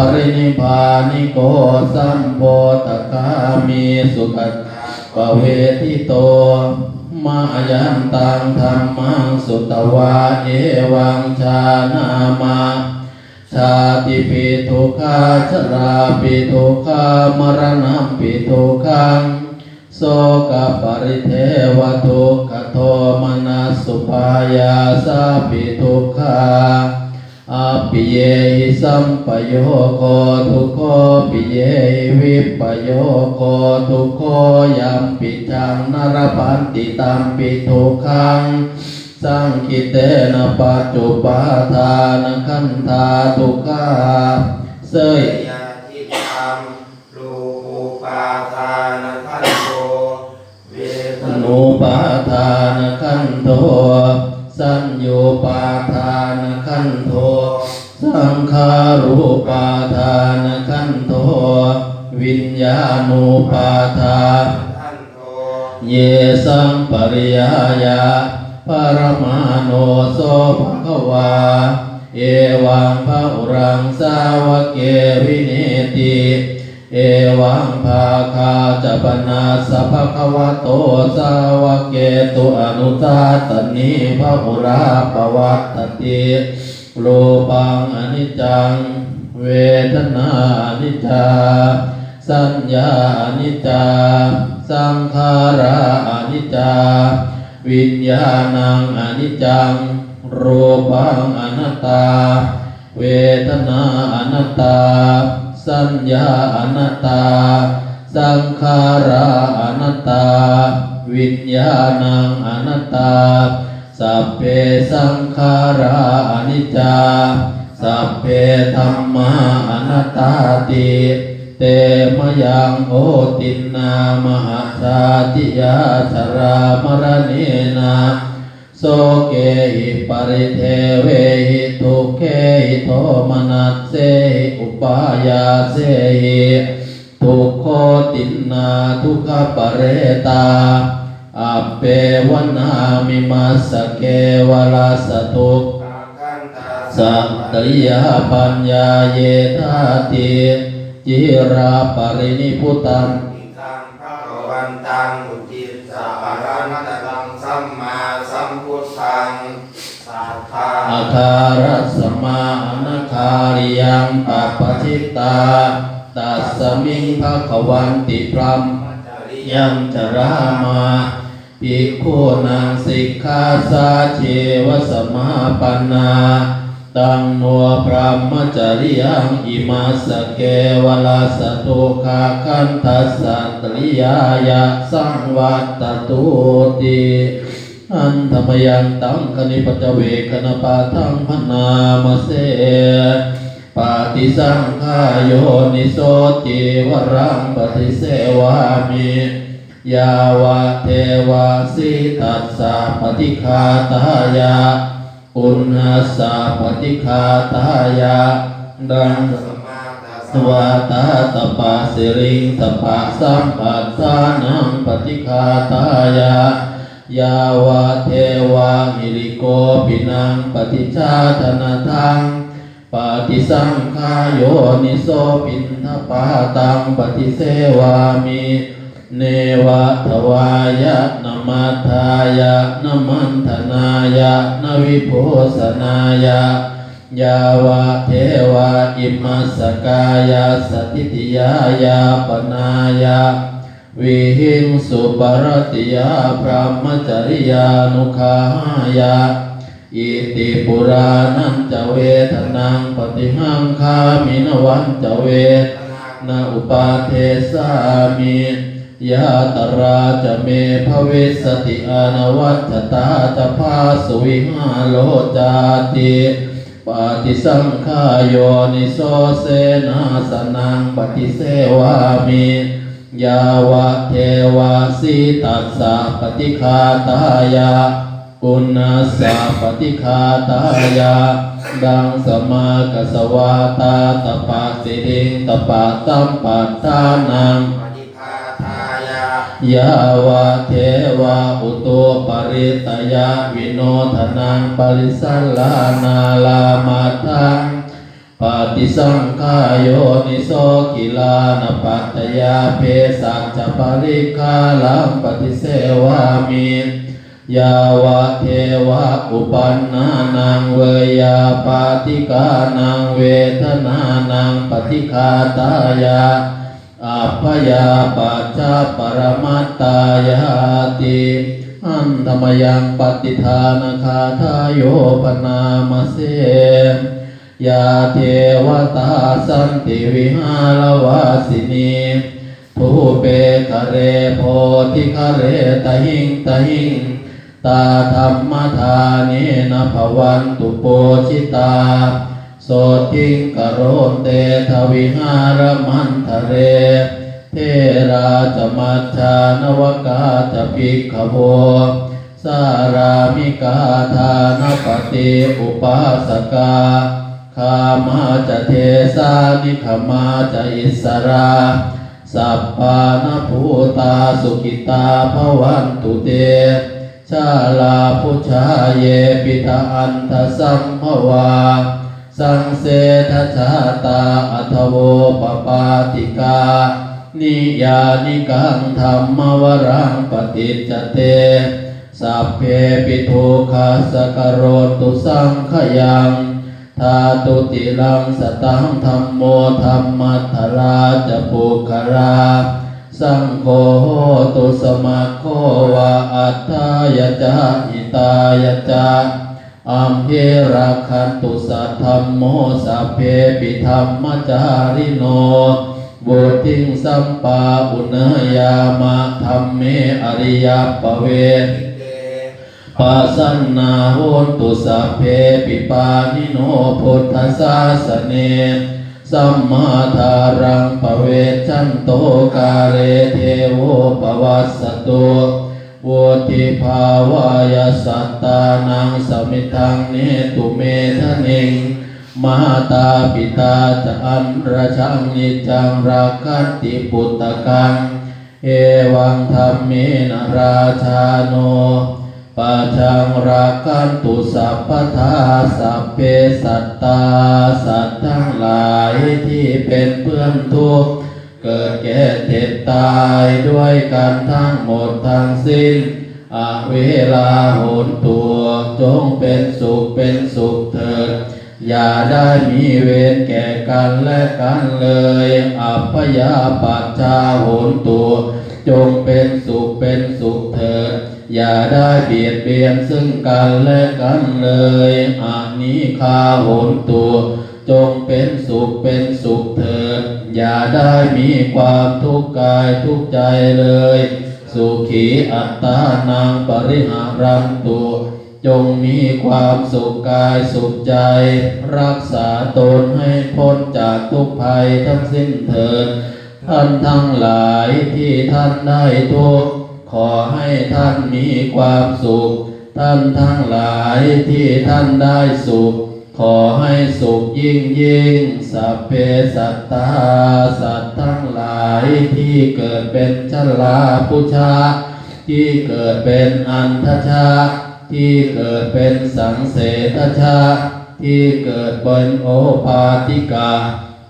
ปรินิพานิโกสัมโพตคามีสุขัตปเวทิโต มายันตังธรรมังสุตวาเอวังชานามาชาติปิทุกขาชราปิทุกขามรณะปิทุกขังโสกปริเทวทุกขโทมนัสสุปายาสาปิทุกขา อาปิเยหิสัมปโยโคทุกปิเยหิวิปโยโคทุกยัมปิจังนรพันติตัมปิทุขังสังคิเตนะปัจจุปาทานขันธาทุกขาเสยยาทิธรรมรูปุปาทานขันโตเวทนุปาทานขันโทสัญโยปาทานขันโทสังขารูปาทานขันโทวิญญาณูปาทานขันโตเยสังปริยายาปรมาโนโสภควา เอวังภะอุรังสาวเกวิเนติ เอวังภาคาจะปนาสภะควะโตสาวเกตุอนุตาตนิภะอุราปวัตตติโลปังอนิจจัง เวทนาอนิจจาสัญญาอนิจจาสังขาราอนิจจาวิญญาณังอนิจจัง รูปังอนัตตา เวทนาอนัตตา สัญญาอนัตตา สังขาราอนัตตา วิญญาณังอนัตตา สัพเพสังขาราอนิจจา สัพเพธรรมาอนัตตาติเตมยังโอตินนามหาสาติยาสรามรเนนา โสเกหิปริเทเวหิทุกเขหิโทมนัสเสหิอุปายาเสหิทุกโคตินนาทุกขปเรตาอัปเปวนามิมัสสะเกวลาสตุกตากันตาสัตตริยปัญญาเยธาติจิราปรินิพุตังอิทังพระวันตังอุจิตสารันตรังสัมมา สัมพุทธังสัทธาอาคารัสมานาคาริยังปัปปชิตาตัสสมิงภะควันติพรัมยังจรามาภิกขุนังสิกขาสาเชวสมาปันนาตังโนพระมจริยังอิมาสเกวลาสตุคาคันทัสสัตริยายะสังวัตตุติ อันธรรมยังตังคณิปัจเวคณปาทังพนามเสปาติสังขายโยนิโสติวรังปฏิเสวามิยาวะเทวาสิตัสสะปฏิคาตายาอุณหัสสะปฏิคาตายาดังสมาตัสสวาตาตปาสิริงตปะสัมปัสสานังปฏิคาตายา ยาวะเทวาหิริโกปินังปฏิชาธนาทังปฏิสังขายโยนิโสปินทปาตังปฏิเสวามิเนวะทวายะนมัทธายะนมันธนายะนวิโพสนายะยาวะเทวะอิมัสสกายาสติติยายาปนายา วิหิงสุปรติยาพระมจริยานุขายาอิติปุรานันจะเวทนังปฏิหังคามินวันจะเวนาอุปาเทสามิยาตราจะเมภเวสติอานวัตตาจะพาสวิหาโลจาติปฏิสังขายนิโสเสนาสนังปฏิเสวามิ ยาวะเทวาสิตัสสะปฏิคาตายากุณาสะปฏิคาตายาดังสมากัสวาตาตปะสิริงตปะสัมปัตตานังปฏิภาทายายาวะเทวะอุตุปริตยาวิโนทนังปริสัลลานาลามาทัง ปฏิสังขายโยนิโสกิลานปัตตยาเพสัจจปริคาลังปฏิเสวามิยาวะเทวะอุปันนานังเวยาปาติกานังเวทนานังปฏิคาตายาอัพยาปัจจาปรมัตตายาติอันธรรมยังปฏิทานคาทายโยปนามเส ยาเทวตาสันติวิหารวาสินีภูเปกเรโพธิคเรตหิงตหิงตาธรรมทานินะภวันตุโปชิตา โสติงกโรนเตทวิหารมันทะเร เทราจมัจจานวกาจะปิกขโวสารามิกาทานปฏิอุปาสกา คามาจะเทสานิขมาจะอิสราสัพพานภูตาสุขิตาภวันตุเต ชาลาพุชาเยปิทาอันทสัมภวา สังเสทชาตาอัทโวปปาติกา นิยานิกังธรรมวรังปฏิจเต สัพเพปิทุขาสกโรตุสังขยัง ทาตุติลังสตังธรรมโมธรรมัทธราจะปุคาราสังโฆตุสมาโควาอัตตายจาอิตายจาอัมเพราคันตุสัทธัมโมสัพเพปิธรรมจาริโนบุติงสัมปาอุณยามะธรรมเมอริยปเวเต ปัสสนาโหนตุสัพเพปิปานิโนพุทธศาสเนสัมมาทารังปเวชันโตกาเลเทโวปวัสสตุโวติภาวายสัตตานังสมิทังเนตุเมทะนิงมาตาปิตาจันราชังนิจังราคันติปุตตะกัง เอวังธรรมเมนราชาโน ปัจจังรักันตุสัพพทาสัพเพสัตตาสัตว์ทั้งหลายที่เป็นเพื่อนทุกเกิดแก่เจ็บตายด้วยกันทั้งหมดทั้งสิ้นอาเวลาโหนตัวจงเป็นสุขเป็นสุขเถิด อย่าได้มีเวรแก่กันและกันเลย อัพยาปัจจาโหนตัว จงเป็นสุขเป็นสุขเถิด อย่าได้เบียดเบียนซึ่งกันและกันเลยอานิคาโหนตัว จงเป็นสุขเป็นสุขเถิด อย่าได้มีความทุกข์กายทุกใจเลย สุขีอัตตานังปริหารันตุจงมีความสุขกายสุขใจ รักษาตนให้พ้นจากทุกภัยทั้งสิ้นเถิดท่านทั้งหลายที่ท่านได้ทุก อให้ท่านมีความสุข ท่านทั้งหลายที่ท่านได้สุข ขอให้สุขยิ่งยิ่งสัพเพสัตตาสัตว์ทั้งหลายที่เกิดเป็นชลาพุชา ที่เกิดเป็นอันทชา ที่เกิดเป็นสังเสทชา ที่เกิดเป็นโอปาติกา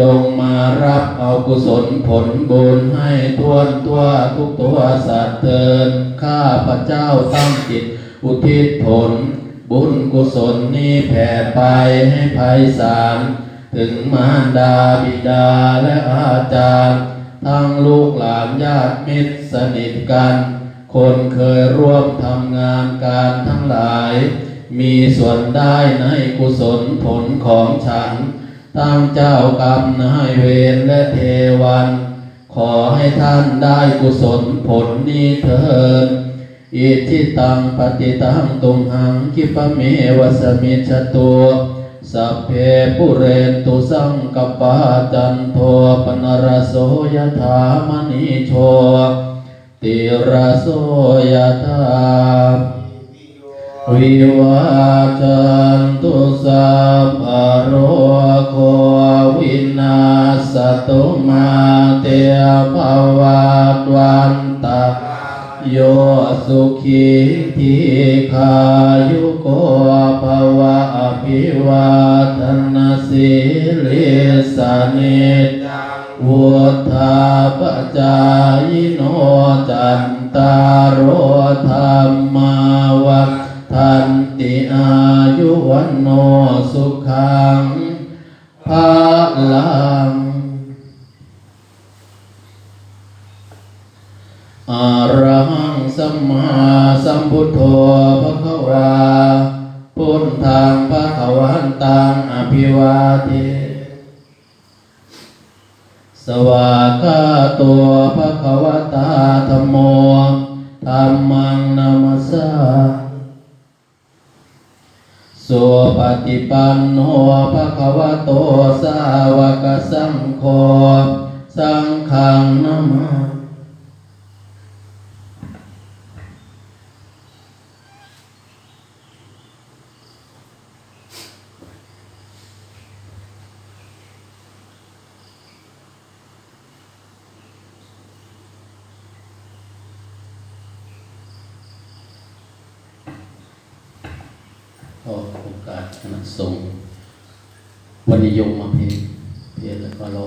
จงมารับเอากุศลผลบุญให้ทวนตัวทุกตัวสัตว์เถิดข้าพระเจ้าตั้งจิตอุทิศผล บุญกุศลนี้แผ่ไปให้ไพศาลถึงมารดาบิดาและอาจารย์ ทั้งลูกหลานญาติมิตรสนิทกัน คนเคยร่วมทำงานการทั้งหลาย มีส่วนได้ในกุศลผลของฉัน ทั้งเจ้ากรรมนายเวรและเทวัน ขอให้ท่านได้กุศลผลนี้เถิดอิทิตังปฏิตังตุมหังคิปเมวสมิจตัวสัพเพปุเรนตุสังกปาจันโทปนรโสยถามณิโชติรโสยถา วิวาจันตุสัพพโรโควินาศตุมาเตภวัตวันตาโยสุขีทีขายุโกภวะอภิวาทนาสิลิสานิจังวุธาปจายโนจันตารโธรรมาวั ทันติอายุวันโนสุขังภาลังอะระหังสัมมาสัมพุทโธภะควาพุทธังภะคะวันตังอภิวาเทสวากาตัวภะคะวตาธัมโมธัมมังนามัสสา สุปฏิปันโนภะคะวะโตสาวกสังโฆสังฆังนามา ขอโอกาสคณะสงฆ์วันนิยมมาเพลงเพลงแล้วก็รอ